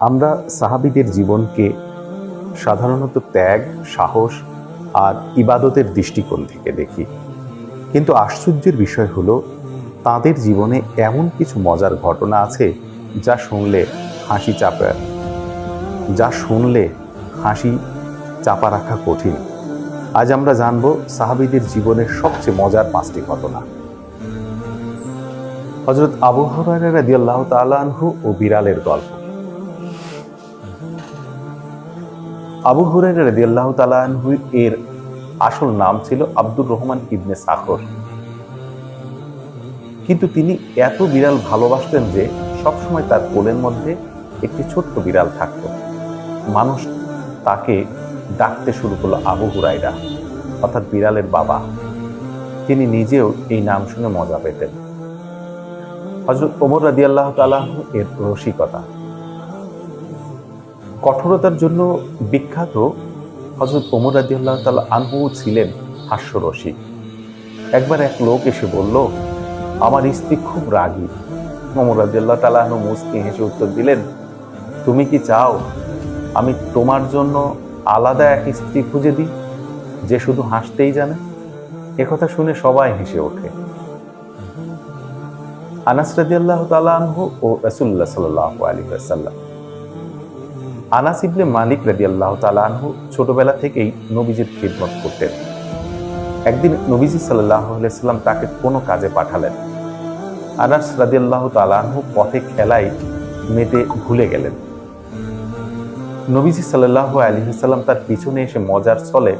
আমরা সাহাবিদের জীবনকে সাধারণত ত্যাগ, সাহস আর ইবাদতের দৃষ্টিকোণ থেকে দেখি। কিন্তু আশ্চর্যের বিষয় হলো, তাদের জীবনে এমন কিছু মজার ঘটনা আছে যা শুনলে হাসি চাপা, যা শুনলে হাসি চাপা রাখা কঠিন। আজ আমরা জানব সাহাবিদের জীবনের সবচেয়ে মজার পাঁচটি ঘটনা। হজরত আবু তাআলা আনহু ও বিড়ালের গল্প। আবু হুরাইরা রাদিয়াল্লাহু তাআলা আনহু এর আসল নাম ছিল আব্দুর রহমান ইবনে সাখর। কিন্তু তিনি এত বিড়াল ভালোবাসতেন যে সবসময় তার কোলের মধ্যে একটি ছোট্ট বিড়াল থাকত। মানুষ তাকে ডাকতে শুরু করল আবু হুরাইরা অর্থাৎ বিড়ালের বাবা। তিনি নিজেও এই নাম শুনে মজা পেতেন। হজরত ওমর রাদি আল্লাহ তালাহ এর রসিকতা। কঠোরতার জন্য বিখ্যাত হজরত ওমর আল্লাহ তালা আনহু ছিলেন হাস্যরসিক। একবার এক লোক এসে বলল, আমার স্ত্রী খুব রাগী। ওমর রাদি আল্লাহ তালাহনু মুসকি হেসে উত্তর দিলেন, তুমি কি চাও আমি তোমার জন্য আলাদা এক স্ত্রী খুঁজে দিই, যে শুধু হাসতেই জানে? একথা শুনে সবাই হেসে ওঠে। আনাস রাদিয়াল্লাহু তাআলা আনহু ও রাসূলুল্লাহ সাল্লাল্লাহু আলাইহি ওয়াসাল্লাম আনাস ইবনে মালিক রাদিয়াল্লাহু তাআলা আনহু ছোটবেলা থেকেই নবীজির খিদমত করতেন। একদিন নবীজি আলাইহি সাল্লাম তাকে কোনো কাজে পাঠালেন। আনাস রাদিয়াল্লাহু তাআলা আনহু পথে খেলায় মেতে ভুলে গেলেন। নবীজি সাল্লাল্লাহু আলাইহি সাল্লাম তার পিছনে এসে মজার ছলে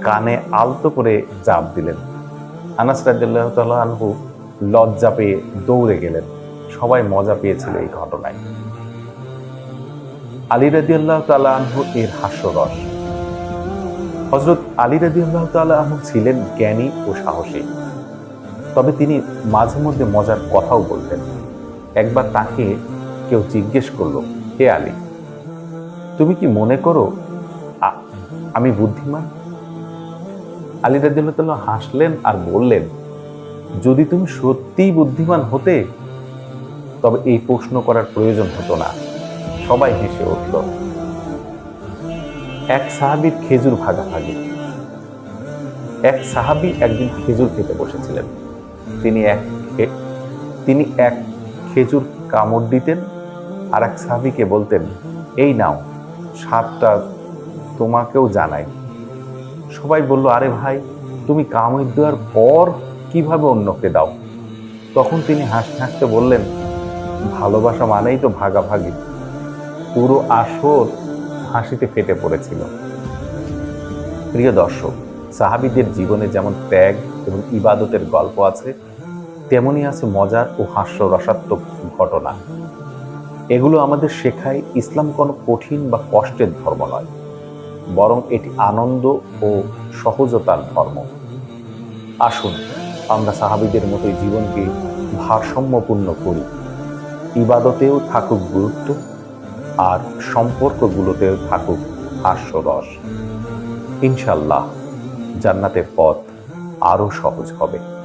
কানে আলতো করে চাপ দিলেন। আনাস রাদিয়াল্লাহু তাআলা আনহু লজ্জা পেয়ে দৌড়ে গেলেন। সবাই মজা পেয়েছিল এই ঘটনায়। আলী রাদি আল্লাহ তালা আনহু এর হাস্যরস। হজরত আলী রাদি আল্লাহ তালা আনহু ছিলেন জ্ঞানী ও সাহসী। তবে তিনি মাঝে মধ্যে মজার কথাও বলতেন। একবার তাকে কেউ জিজ্ঞেস করল, হে আলী, তুমি কি মনে করো আমি বুদ্ধিমান? আলী রাদিল্লাহ হাসলেন আর বললেন, যদি তুমি সত্যিই বুদ্ধিমান হতে, তবে এই প্রশ্ন করার প্রয়োজন হতো না। সবাই হেসে উঠল। এক সাহাবির খেজুর ভাগাভাগি। এক সাহাবি একদিন খেজুর খেতে বসেছিলেন। তিনি এক তিনি এক খেজুর কামড় দিতেন আর এক সাহাবিকে বলতেন, এই নাও, স্বাদটা তোমাকেও জানাই। সবাই বলল, আরে ভাই, তুমি কামড় দেওয়ার পর কীভাবে অন্যকে দাও? তখন তিনি হাসতে হাসতে বললেন, ভালোবাসা মানেই তো ভাগাভাগি। পুরো আসর হাসিতে ফেটে পড়েছিল। প্রিয় দর্শক, সাহাবিদের জীবনে যেমন ত্যাগ এবং ইবাদতের গল্প আছে তেমনই আছে মজার ও হাস্য রসাত্মক ঘটনা। এগুলো আমাদের শেখায় ইসলাম কোনো কঠিন বা কষ্টের ধর্ম নয়, বরং এটি আনন্দ ও সহজতার ধর্ম। আসুন, আমরা সাহাবিদের মতোই জীবনকে ভারসাম্যপূর্ণ করি। ইবাদতেও থাকুক গুরুত্ব আর সম্পর্কগুলোতে থাকুক হাস্যরস। ইনশাল্লাহ জান্নাতের পথ আরও সহজ হবে।